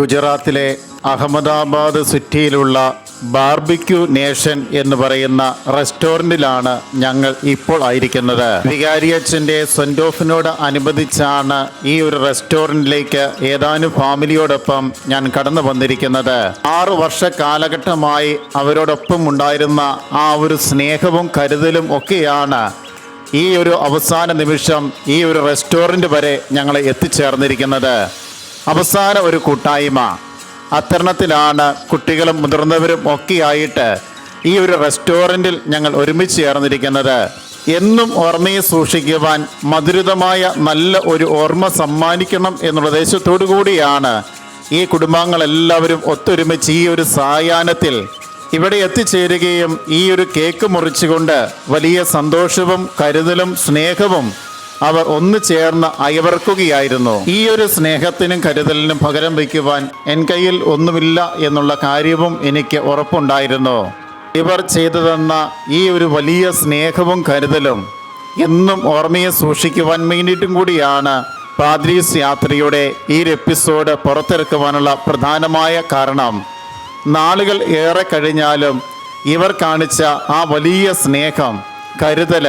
ഗുജറാത്തിലെ Ahmedabad സിറ്റിയിലുള്ള barbecue nation എന്ന് പറയുന്ന റെസ്റ്റോറന്റിലാണ് ഞങ്ങൾ ഇപ്പോൾ ആയിരിക്കുന്നത്. വികാരിയച്ഛന്റെ സെന്റ് ഓഫിനോട് അനുബന്ധിച്ചാണ് ഈ ഒരു റെസ്റ്റോറന്റിലേക്ക് ഏതാനും ഫാമിലിയോടൊപ്പം ഞാൻ കടന്നു വന്നിരിക്കുന്നത്. ആറു വർഷ കാലഘട്ടമായി അവരോടൊപ്പം ഉണ്ടായിരുന്ന ആ ഒരു സ്നേഹവും കരുതലും ഒക്കെയാണ് ഈ ഒരു അവസാന നിമിഷം ഈ ഒരു റെസ്റ്റോറന്റ് വരെ ഞങ്ങൾ എത്തിച്ചേർന്നിരിക്കുന്നത്. അവസാന ഒരു കൂട്ടായ്മ. അത്തരണത്തിലാണ് കുട്ടികളും മുതിർന്നവരും ഒക്കെയായിട്ട് ഈ ഒരു റെസ്റ്റോറന്റിൽ ഞങ്ങൾ ഒരുമിച്ച് ചേർന്നിരിക്കുന്നത്. എന്നും ഓർമ്മയെ സൂക്ഷിക്കുവാൻ മധുരിതമായ നല്ല ഒരു ഓർമ്മ സമ്മാനിക്കണം എന്നുള്ള ഉദ്ദേശത്തോടു കൂടിയാണ് ഈ കുടുംബാംഗങ്ങളെല്ലാവരും ഒത്തൊരുമിച്ച് ഈ ഒരു സായാഹ്നത്തിൽ ഇവിടെ എത്തിച്ചേരുകയും ഈ ഒരു കേക്ക് മുറിച്ചുകൊണ്ട് വലിയ സന്തോഷവും കരുതലും സ്നേഹവും അവർ ഒന്നു ചേർന്ന് അയവർക്കുകയായിരുന്നു ഈ ഒരു സ്നേഹത്തിനും കരുതലിനും പകരം വയ്ക്കുവാൻ എൻ കയ്യിൽ ഒന്നുമില്ല എന്നുള്ള കാര്യവും എനിക്ക് ഉറപ്പുണ്ടായിരുന്നു. ഇവർ ചെയ്തു തന്ന ഈ ഒരു വലിയ സ്നേഹവും കരുതലും എന്നും ഓർമ്മയെ സൂക്ഷിക്കുവാൻ വേണ്ടിയിട്ടും കൂടിയാണ് പാദ്രീസ് യാത്രയുടെ ഈ ഒരു എപ്പിസോഡ് പുറത്തിറക്കുവാനുള്ള പ്രധാനമായ കാരണം. നാളുകൾ ഏറെ കഴിഞ്ഞാലും ഇവർ കാണിച്ച ആ വലിയ സ്നേഹം കരുതൽ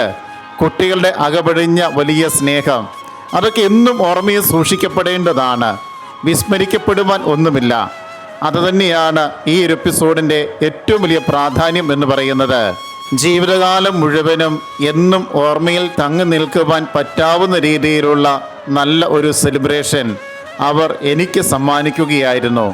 കുട്ടികളുടെ അകപടിഞ്ഞ വലിയ സ്നേഹം. അതൊക്കെ എന്നും ഓർമ്മയിൽ സൂക്ഷിക്കപ്പെടേണ്ടതാണ്. വിസ്മരിക്കപ്പെടുവാൻ ഒന്നുമില്ല. അതുതന്നെയാണ് ഈ ഒരു എപ്പിസോഡിന്റെ ഏറ്റവും വലിയ പ്രാധാന്യം എന്ന് പറയുന്നത്. ജീവിതകാലം മുഴുവനും എന്നും ഓർമ്മയിൽ തങ്ങി നിൽക്കുവാൻ പറ്റാവുന്ന രീതിയിലുള്ള നല്ല ഒരു സെലിബ്രേഷൻ അവർ എനിക്ക് സമ്മാനിക്കുകയായിരുന്നു.